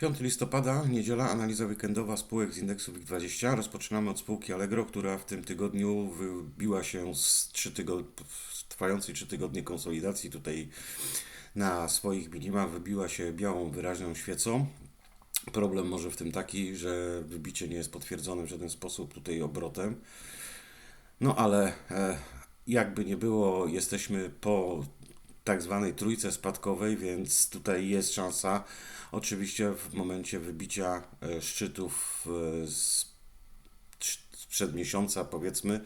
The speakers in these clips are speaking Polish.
5 listopada, niedziela, analiza weekendowa spółek z indeksu WIG20. Rozpoczynamy od spółki Allegro, która w tym tygodniu wybiła się z, 3 tygo- z trwającej 3 tygodnie konsolidacji. Tutaj na swoich minimach wybiła się białą, wyraźną świecą. Problem może w tym taki, że wybicie nie jest potwierdzone w żaden sposób tutaj obrotem. No ale e, jakby nie było, jesteśmy po tak zwanej trójce spadkowej, więc tutaj jest szansa. Oczywiście w momencie wybicia e, szczytów e, z sprzed miesiąca, powiedzmy,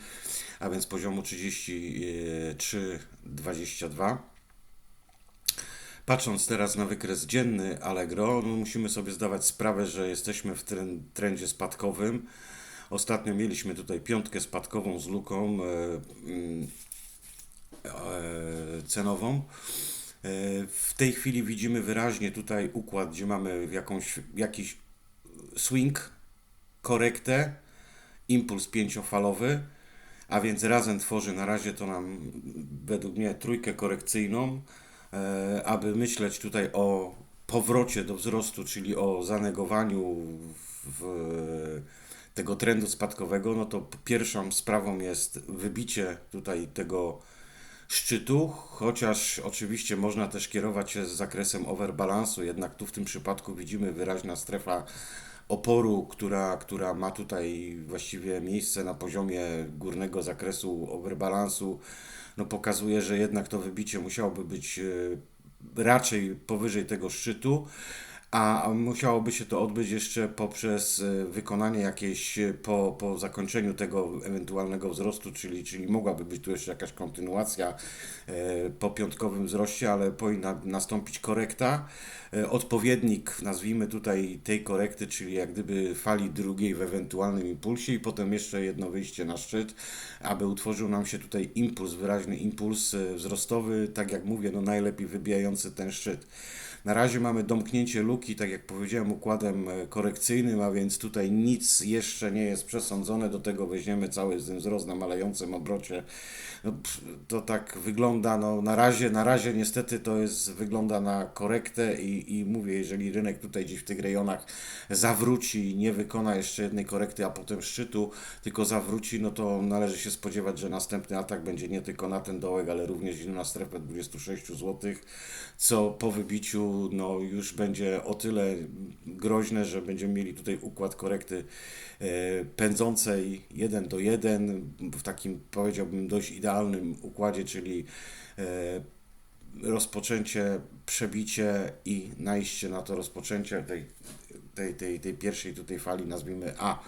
a więc poziomu 33,22. Patrząc teraz na wykres dzienny Allegro, no musimy sobie zdawać sprawę, że jesteśmy w tren- trendzie spadkowym. Ostatnio mieliśmy tutaj piątkę spadkową z luką e, mm, cenową. E, W tej chwili widzimy wyraźnie tutaj układ, gdzie mamy jakąś, jakiś swing, korektę, impuls pięciofalowy, a więc razem tworzy na razie to nam według mnie trójkę korekcyjną, e, aby myśleć tutaj o powrocie do wzrostu, czyli o zanegowaniu tego trendu spadkowego, no to pierwszą sprawą jest wybicie tutaj tego szczytu, chociaż oczywiście można też kierować się z zakresem overbalansu, jednak tu w tym przypadku widzimy wyraźna strefa oporu, która, która ma tutaj właściwie miejsce na poziomie górnego zakresu overbalansu, no pokazuje, że jednak to wybicie musiałoby być e, raczej powyżej tego szczytu, a musiałoby się to odbyć jeszcze poprzez e, wykonanie jakiejś e, po, po zakończeniu tego ewentualnego wzrostu, czyli, czyli mogłaby być tu jeszcze jakaś kontynuacja e, po piątkowym wzroście, ale powinna nastąpić korekta. Odpowiednik, nazwijmy tutaj tej korekty, czyli jak gdyby fali drugiej w ewentualnym impulsie i potem jeszcze jedno wyjście na szczyt, aby utworzył nam się tutaj impuls, wyraźny impuls wzrostowy, tak jak mówię, no najlepiej wybijający ten szczyt. Na razie mamy domknięcie luki, tak jak powiedziałem, układem e, korekcyjnym, a więc tutaj nic jeszcze nie jest przesądzone. Do tego weźmiemy cały ten wzrost na malejącym obrocie. No, to tak wygląda, no na razie, na razie niestety to jest, wygląda na korektę i, i mówię, jeżeli rynek tutaj gdzieś w tych rejonach zawróci, nie wykona jeszcze jednej korekty, a potem szczytu, tylko zawróci, no to należy się spodziewać, że następny atak będzie nie tylko na ten dołek, ale również i na strefę 26 zł, co po wybiciu no, już będzie o tyle groźne, że będziemy mieli tutaj układ korekty e, pędzącej 1 do 1 w takim powiedziałbym dość idealnym układzie, czyli e, rozpoczęcie, przebicie i najście na to rozpoczęcie tej, tej, tej, tej pierwszej tutaj fali, nazwijmy A.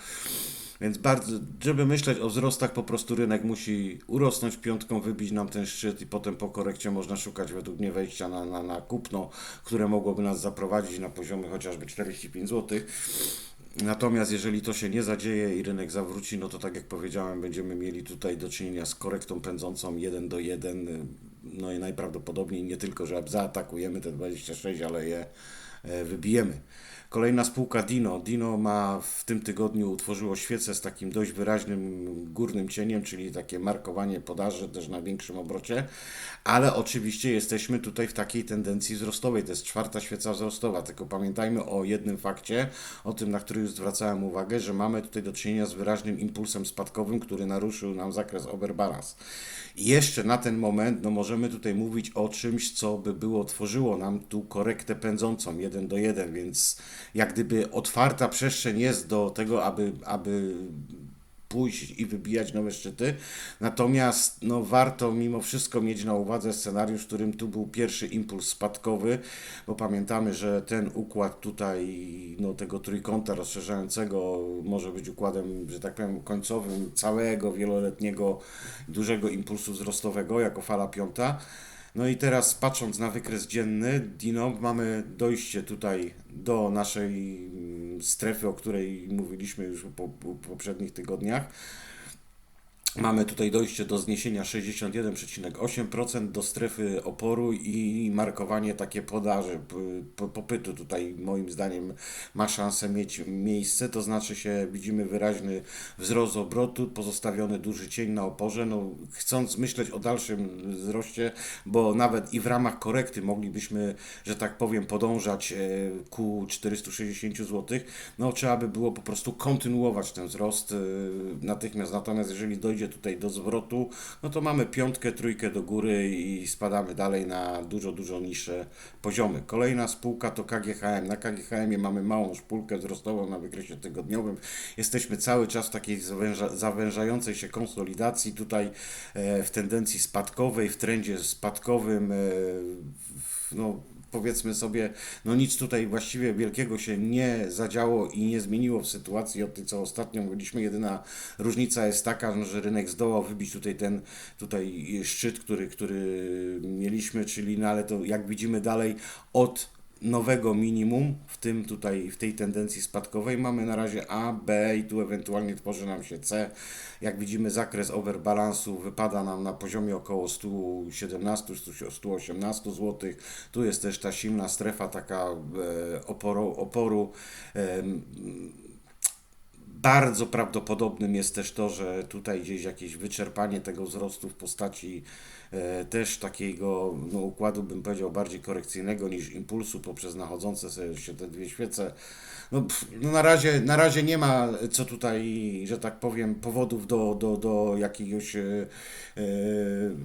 Więc bardzo, żeby myśleć o wzrostach, po prostu rynek musi urosnąć piątką, wybić nam ten szczyt i potem po korekcie można szukać według mnie wejścia na, na, na kupno, które mogłoby nas zaprowadzić na poziomy chociażby 45 zł. Natomiast jeżeli to się nie zadzieje i rynek zawróci, no to tak jak powiedziałem, będziemy mieli tutaj do czynienia z korektą pędzącą 1 do 1. No i najprawdopodobniej nie tylko, że zaatakujemy te 26, ale je wybijemy. Kolejna spółka Dino. Dino ma w tym tygodniu utworzyło świecę z takim dość wyraźnym górnym cieniem, czyli takie markowanie podaży też na większym obrocie, ale oczywiście jesteśmy tutaj w takiej tendencji wzrostowej. To jest czwarta świeca wzrostowa, tylko pamiętajmy o jednym fakcie, o tym, na który już zwracałem uwagę, że mamy tutaj do czynienia z wyraźnym impulsem spadkowym, który naruszył nam zakres overbalance. Jeszcze na ten moment, no możemy tutaj mówić o czymś, co by było, tworzyło nam tu korektę pędzącą 1 do 1, więc jak gdyby otwarta przestrzeń jest do tego, aby, aby pójść i wybijać nowe szczyty. Natomiast no, warto mimo wszystko mieć na uwadze scenariusz, w którym tu był pierwszy impuls spadkowy, bo pamiętamy, że ten układ tutaj no, tego trójkąta rozszerzającego może być układem, że tak powiem, końcowym całego wieloletniego dużego impulsu wzrostowego jako fala piąta. No i teraz patrząc na wykres dzienny Dino, mamy dojście tutaj do naszej mm, strefy, o której mówiliśmy już po, po poprzednich tygodniach. Mamy tutaj dojście do zniesienia 61,8% do strefy oporu i markowanie takie podaży, popytu tutaj moim zdaniem ma szansę mieć miejsce, to znaczy się widzimy wyraźny wzrost obrotu, pozostawiony duży cień na oporze, no chcąc myśleć o dalszym wzroście, bo nawet i w ramach korekty moglibyśmy, że tak powiem, podążać e, ku 460 zł, no trzeba by było po prostu kontynuować ten wzrost e, natychmiast, natomiast jeżeli dojdzie tutaj do zwrotu, no to mamy piątkę, trójkę do góry i spadamy dalej na dużo, dużo niższe poziomy. Kolejna spółka to KGHM. Na KGHM mamy małą szpulkę wzrostową na wykresie tygodniowym. Jesteśmy cały czas w takiej zawęża, zawężającej się konsolidacji, tutaj e, w tendencji spadkowej, w trendzie spadkowym, e, no powiedzmy sobie, no nic tutaj właściwie wielkiego się nie zadziało i nie zmieniło w sytuacji od tej, co ostatnio mówiliśmy. Jedyna różnica jest taka, no, że rynek zdołał wybić tutaj ten tutaj szczyt, który, który mieliśmy, czyli no ale to jak widzimy dalej od nowego minimum w tym tutaj, w tej tendencji spadkowej mamy na razie A, B i tu ewentualnie tworzy nam się C. Jak widzimy zakres overbalansu wypada nam na poziomie około 117-118 zł. Tu jest też ta silna strefa taka e, oporu, oporu bardzo prawdopodobnym jest też to, że tutaj gdzieś jakieś wyczerpanie tego wzrostu w postaci też takiego no, układu, bym powiedział, bardziej korekcyjnego niż impulsu poprzez nachodzące się te dwie świece. No, pff, no na, razie, na razie nie ma co tutaj, że tak powiem, powodów do, do, do jakiegoś e, e,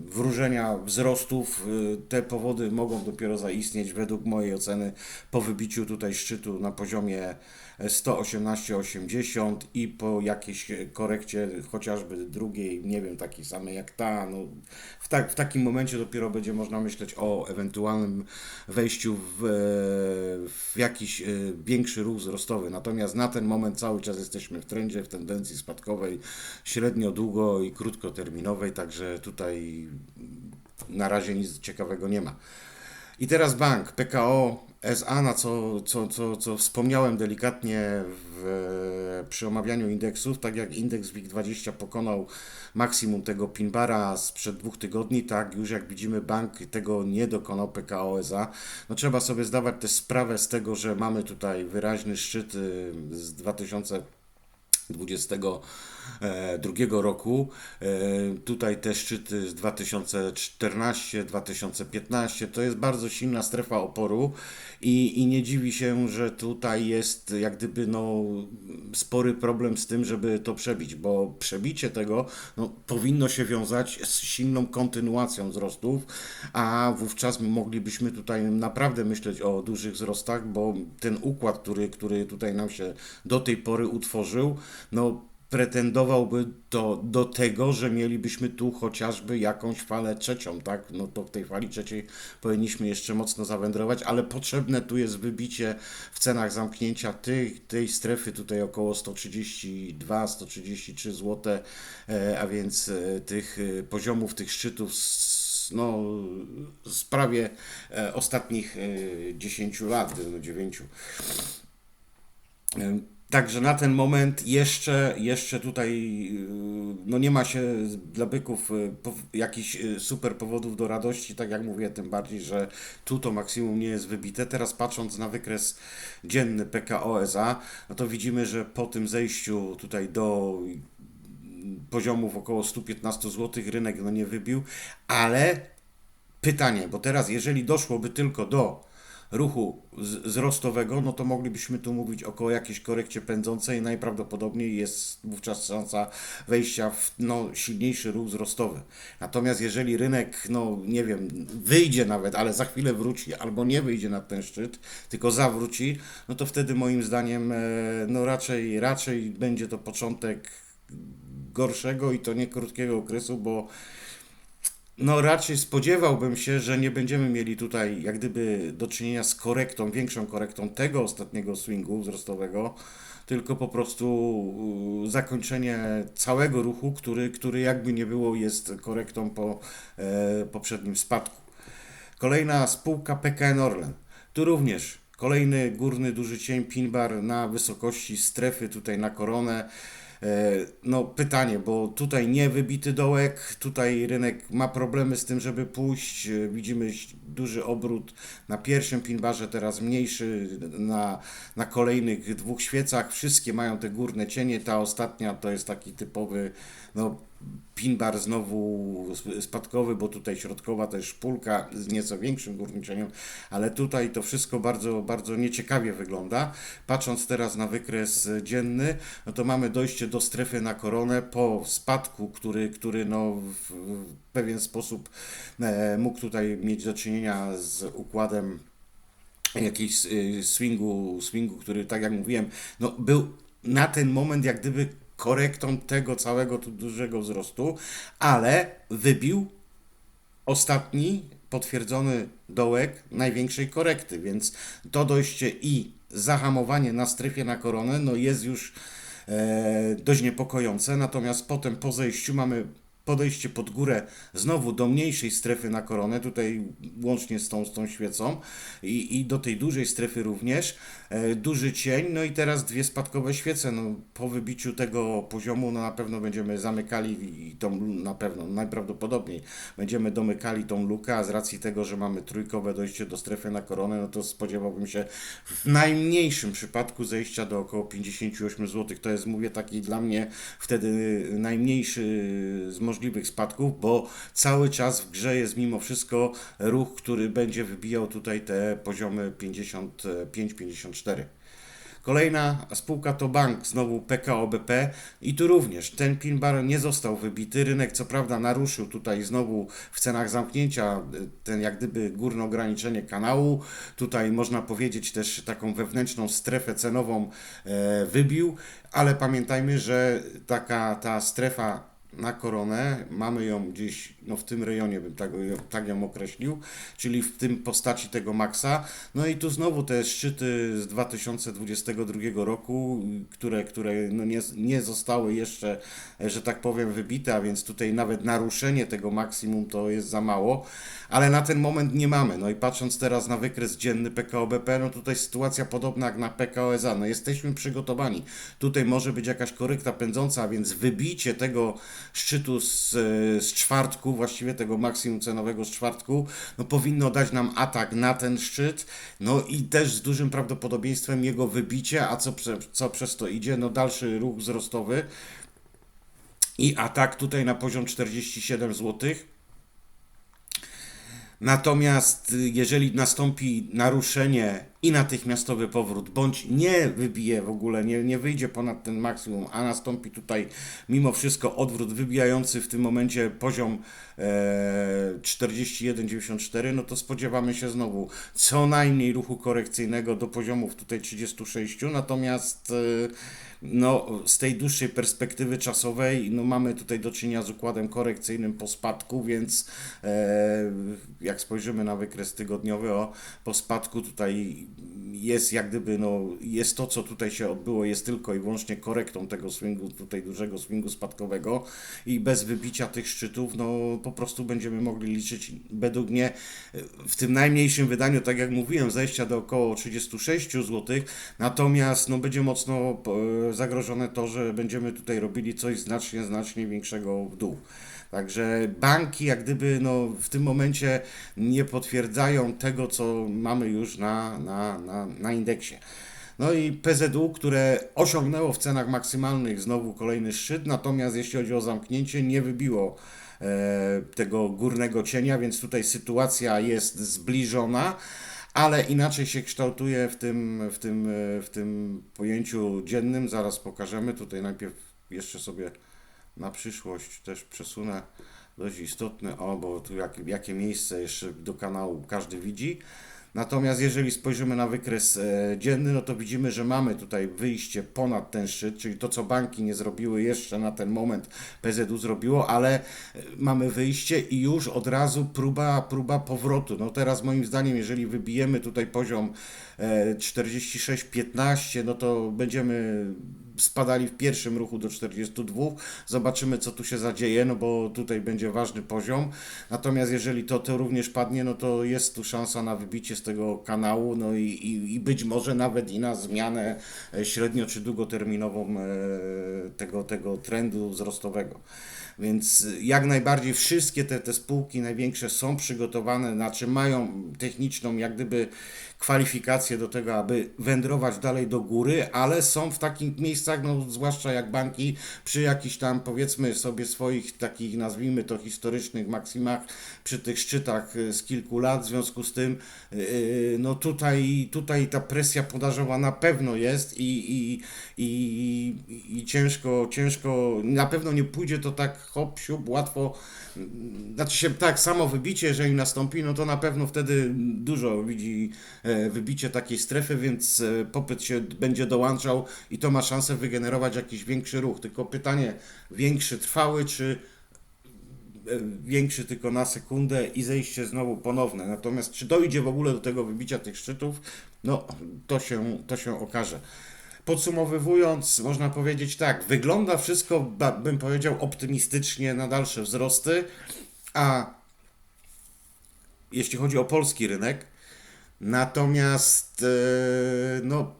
wróżenia wzrostów. E, Te powody mogą dopiero zaistnieć według mojej oceny po wybiciu tutaj szczytu na poziomie 118,80 i po jakiejś korekcie chociażby drugiej, nie wiem, takiej samej jak ta, no w, tak, w takim momencie dopiero będzie można myśleć o ewentualnym wejściu w, w jakiś e, większy ruch wzrostowy. Natomiast na ten moment cały czas jesteśmy w trendzie, w tendencji spadkowej, średnio, długo i krótkoterminowej, także tutaj na razie nic ciekawego nie ma. I teraz bank, PKO SA, na co, co, co, co wspomniałem delikatnie w, przy omawianiu indeksów, tak jak indeks WIG20 pokonał maksimum tego pinbara sprzed dwóch tygodni, tak już jak widzimy bank tego nie dokonał PKO SA. No trzeba sobie zdawać też sprawę z tego, że mamy tutaj wyraźny szczyt y, z 2000 2022 roku. E, Tutaj te szczyty z 2014-2015 to jest bardzo silna strefa oporu i, i nie dziwi się, że tutaj jest jak gdyby no, spory problem z tym, żeby to przebić, bo przebicie tego no, powinno się wiązać z silną kontynuacją wzrostów, a wówczas moglibyśmy tutaj naprawdę myśleć o dużych wzrostach, bo ten układ, który, który tutaj nam się do tej pory utworzył, no pretendowałby do, do tego, że mielibyśmy tu chociażby jakąś falę trzecią, tak? No to w tej fali trzeciej powinniśmy jeszcze mocno zawędrować, ale potrzebne tu jest wybicie w cenach zamknięcia tej, tej strefy tutaj około 132-133 zł, e, a więc e, tych e, poziomów, tych szczytów no, z prawie ostatnich e, 10 lat, no 9. Także na ten moment jeszcze, jeszcze tutaj yy, no nie ma się dla byków pow- jakichś yy, super powodów do radości, tak jak mówię, tym bardziej, że tu to maksimum nie jest wybite. Teraz patrząc na wykres dzienny PKO SA, no to widzimy, że po tym zejściu tutaj do poziomów około 115 zł rynek no nie wybił, ale pytanie, bo teraz jeżeli doszłoby tylko do ruchu wzrostowego, no to moglibyśmy tu mówić około jakiejś korekcie pędzącej. Najprawdopodobniej jest wówczas szansa wejścia w no, silniejszy ruch wzrostowy. Natomiast jeżeli rynek, no nie wiem, wyjdzie nawet, ale za chwilę wróci, albo nie wyjdzie na ten szczyt, tylko zawróci, no to wtedy moim zdaniem, e, no raczej, raczej będzie to początek gorszego i to nie krótkiego okresu, bo no raczej spodziewałbym się, że nie będziemy mieli tutaj jak gdyby do czynienia z korektą, większą korektą tego ostatniego swingu wzrostowego, tylko po prostu zakończenie całego ruchu, który, który jakby nie było jest korektą po e, poprzednim spadku. Kolejna spółka PKN Orlen. Tu również kolejny górny duży cień pin bar na wysokości strefy tutaj na koronę. E, No pytanie, bo tutaj nie wybity dołek, tutaj rynek ma problemy z tym, żeby pójść. E, Widzimy duży obrót na pierwszym pinbarze, teraz mniejszy na, na kolejnych dwóch świecach. Wszystkie mają te górne cienie, ta ostatnia to jest taki typowy no, pinbar znowu sp- spadkowy, bo tutaj środkowa też szpulka z nieco większym górnym cieniem, ale tutaj to wszystko bardzo, bardzo nieciekawie wygląda. Patrząc teraz na wykres dzienny, no to mamy dojście do strefy na koronę po spadku, który, który no w, pewien sposób e, mógł tutaj mieć do czynienia z układem jakiś y, swingu, swingu, który tak jak mówiłem, no był na ten moment jak gdyby korektą tego całego tu dużego wzrostu, ale wybił ostatni potwierdzony dołek największej korekty, więc to dojście i zahamowanie na strefie na koronę no jest już e, dość niepokojące, natomiast potem po zejściu mamy podejście pod górę znowu do mniejszej strefy na koronę, tutaj łącznie z tą, z tą świecą i, i do tej dużej strefy również, e, duży cień, no i teraz dwie spadkowe świece, no po wybiciu tego poziomu no na pewno będziemy zamykali i tą, na pewno, najprawdopodobniej będziemy domykali tą lukę, a z racji tego, że mamy trójkowe dojście do strefy na koronę, no to spodziewałbym się w najmniejszym przypadku zejścia do około 58 zł. To jest, mówię, taki dla mnie wtedy najmniejszy z możliwych spadków, bo cały czas w grze jest mimo wszystko ruch, który będzie wybijał tutaj te poziomy 55-54. Kolejna spółka to bank, znowu PKO BP i tu również ten pin bar nie został wybity. Rynek co prawda naruszył tutaj znowu w cenach zamknięcia y, ten jak gdyby górne ograniczenie kanału. Tutaj można powiedzieć też taką wewnętrzną strefę cenową e, wybił, ale pamiętajmy, że taka ta strefa na koronę, mamy ją gdzieś no, w tym rejonie, bym tak, tak ją określił, czyli w tym postaci tego maksa. No i tu znowu te szczyty z 2022 roku, które, które no nie, nie zostały jeszcze, że tak powiem, wybite, a więc tutaj nawet naruszenie tego maksimum to jest za mało, ale na ten moment nie mamy. No i patrząc teraz na wykres dzienny PKO BP, no tutaj sytuacja podobna jak na PKO SA. No jesteśmy przygotowani. Tutaj może być jakaś korekta pędząca, a więc wybicie tego szczytu z, z czwartku, właściwie tego maksimum cenowego z czwartku, no powinno dać nam atak na ten szczyt, no i też z dużym prawdopodobieństwem jego wybicie, a co, co przez to idzie, no dalszy ruch wzrostowy i atak tutaj na poziom 47 złotych. Natomiast y, jeżeli nastąpi naruszenie i natychmiastowy powrót, bądź nie wybije w ogóle, nie, nie wyjdzie ponad ten maksimum, a nastąpi tutaj mimo wszystko odwrót wybijający w tym momencie poziom e, 41,94, no to spodziewamy się znowu co najmniej ruchu korekcyjnego do poziomów tutaj 36, natomiast e, no, z tej dłuższej perspektywy czasowej, no mamy tutaj do czynienia z układem korekcyjnym po spadku, więc e, jak spojrzymy na wykres tygodniowy o, po spadku, tutaj jest jak gdyby, no, jest to, co tutaj się odbyło, jest tylko i wyłącznie korektą tego swingu, tutaj dużego swingu spadkowego i bez wybicia tych szczytów, no, po prostu będziemy mogli liczyć, według mnie, w tym najmniejszym wydaniu, tak jak mówiłem, zejścia do około 36 zł, natomiast, no, będzie mocno e, zagrożone to, że będziemy tutaj robili coś znacznie, znacznie większego w dół. Także banki jak gdyby no, w tym momencie nie potwierdzają tego, co mamy już na, na, na, na indeksie. No i PZU, które osiągnęło w cenach maksymalnych znowu kolejny szczyt, natomiast jeśli chodzi o zamknięcie, nie wybiło e, tego górnego cienia, więc tutaj sytuacja jest zbliżona ale inaczej się kształtuje w tym, w tym, e, w tym pojęciu dziennym. Zaraz pokażemy. Tutaj najpierw jeszcze sobie na przyszłość też przesunę dość istotne, o, bo tu jak, jakie miejsce jeszcze do kanału każdy widzi. Natomiast jeżeli spojrzymy na wykres e, dzienny, no to widzimy, że mamy tutaj wyjście ponad ten szczyt, czyli to, co banki nie zrobiły jeszcze na ten moment, PZU zrobiło, ale e, mamy wyjście i już od razu próba, próba powrotu. No teraz moim zdaniem, jeżeli wybijemy tutaj poziom e, 46-15, no to będziemy spadali w pierwszym ruchu do 42. Zobaczymy, co tu się zadzieje, no bo tutaj będzie ważny poziom. Natomiast jeżeli to, to również padnie, no to jest tu szansa na wybicie z tego kanału, no i, i, i być może nawet i na zmianę e, średnio czy długoterminową e, tego, tego trendu wzrostowego. Więc jak najbardziej wszystkie te, te spółki największe są przygotowane, znaczy mają techniczną jak gdyby kwalifikację do tego, aby wędrować dalej do góry, ale są w takich miejscach, no zwłaszcza jak banki, przy jakichś tam powiedzmy sobie swoich takich nazwijmy to historycznych maksimach, przy tych szczytach y, z kilku lat, w związku z tym yy, no tutaj, tutaj ta presja podażowa na pewno jest i, i, i, i ciężko, ciężko, na pewno nie pójdzie to tak hop, siup, łatwo, znaczy się tak, samo wybicie, jeżeli nastąpi, no to na pewno wtedy dużo widzi e, wybicie takiej strefy, więc e, popyt się będzie dołączał i to ma szansę wygenerować jakiś większy ruch. Tylko pytanie, większy trwały, czy e, większy tylko na sekundę i zejście znowu ponowne. Natomiast czy dojdzie w ogóle do tego wybicia tych szczytów, no to się, to się okaże. Podsumowując, można powiedzieć tak, wygląda wszystko, bym powiedział, optymistycznie na dalsze wzrosty, a jeśli chodzi o polski rynek, natomiast e, no,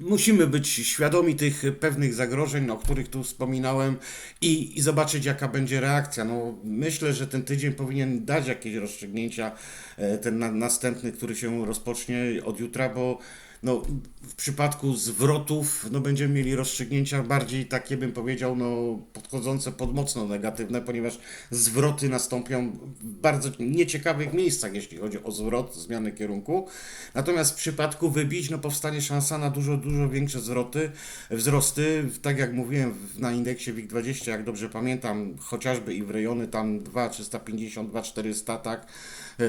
musimy być świadomi tych pewnych zagrożeń, o których tu wspominałem i, i zobaczyć, jaka będzie reakcja. No, myślę, że ten tydzień powinien dać jakieś rozstrzygnięcia, e, ten na, następny, który się rozpocznie od jutra, bo no, w przypadku zwrotów no, będziemy mieli rozstrzygnięcia bardziej takie, bym powiedział, no, podchodzące pod mocno negatywne, ponieważ zwroty nastąpią w bardzo nieciekawych miejscach, jeśli chodzi o zwrot, zmianę kierunku. Natomiast w przypadku wybić, no, powstanie szansa na dużo, dużo większe zwroty, wzrosty. Tak jak mówiłem, na indeksie WIG20, jak dobrze pamiętam, chociażby i w rejony tam 2,350, 2,400, tak, e,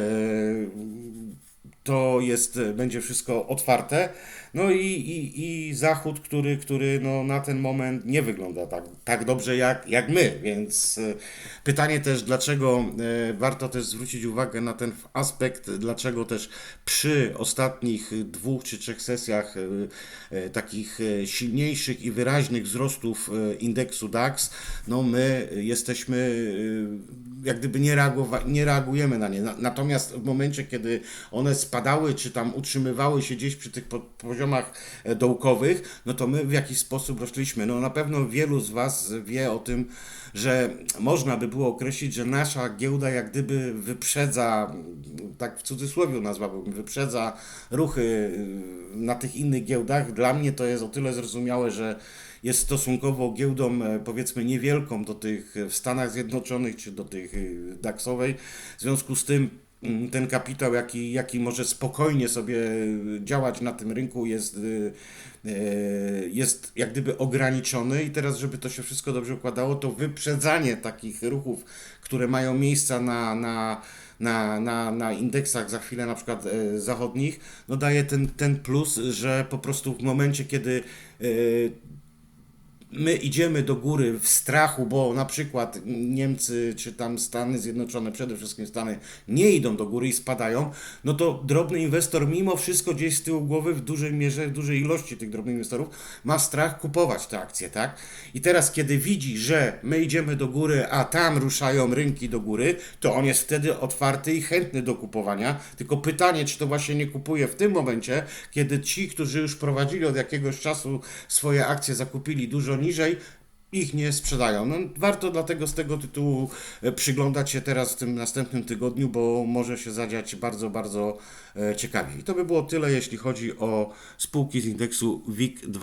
to jest, będzie wszystko otwarte. No i, i, i Zachód, który, który no, na ten moment nie wygląda tak, tak dobrze jak, jak my, więc e, pytanie też, dlaczego e, warto też zwrócić uwagę na ten aspekt, dlaczego też przy ostatnich dwóch czy trzech sesjach e, takich silniejszych i wyraźnych wzrostów indeksu DAX, no my jesteśmy jak gdyby nie, reagowa- nie reagujemy na nie. Na- Natomiast w momencie, kiedy one spadały, czy tam utrzymywały się gdzieś przy tych po- poziomach dołkowych, no to my w jakiś sposób rośliśmy. No na pewno wielu z Was wie o tym, że można by było określić, że nasza giełda jak gdyby wyprzedza, tak w cudzysłowie nazwałbym, wyprzedza ruchy y, na tych innych giełdach. Dla mnie to jest o tyle zrozumiałe, że jest stosunkowo giełdą e, powiedzmy niewielką do tych w Stanach Zjednoczonych czy do tych y, DAX-owej. W związku z tym ten kapitał, jaki, jaki może spokojnie sobie działać na tym rynku jest, y, y, jest jak gdyby ograniczony. I teraz, żeby to się wszystko dobrze układało, to wyprzedzanie takich ruchów, które mają miejsca na, na, na, na, na indeksach za chwilę na przykład e, zachodnich, no daje ten, ten plus, że po prostu w momencie, kiedy e, my idziemy do góry w strachu, bo na przykład Niemcy czy tam Stany Zjednoczone, przede wszystkim Stany, nie idą do góry i spadają, no to drobny inwestor mimo wszystko gdzieś z tyłu głowy w dużej mierze, w dużej ilości tych drobnych inwestorów ma strach kupować te akcje, tak? I teraz, kiedy widzi, że my idziemy do góry, a tam ruszają rynki do góry, to on jest wtedy otwarty i chętny do kupowania. Tylko pytanie, czy to właśnie nie kupuje w tym momencie, kiedy ci, którzy już prowadzili od jakiegoś czasu swoje akcje, zakupili dużo niżej, ich nie sprzedają. No, warto dlatego z tego tytułu e, przyglądać się teraz w tym następnym tygodniu, bo może się zadziać bardzo, bardzo e, ciekawie. I to by było tyle, jeśli chodzi o spółki z indeksu WIG 20.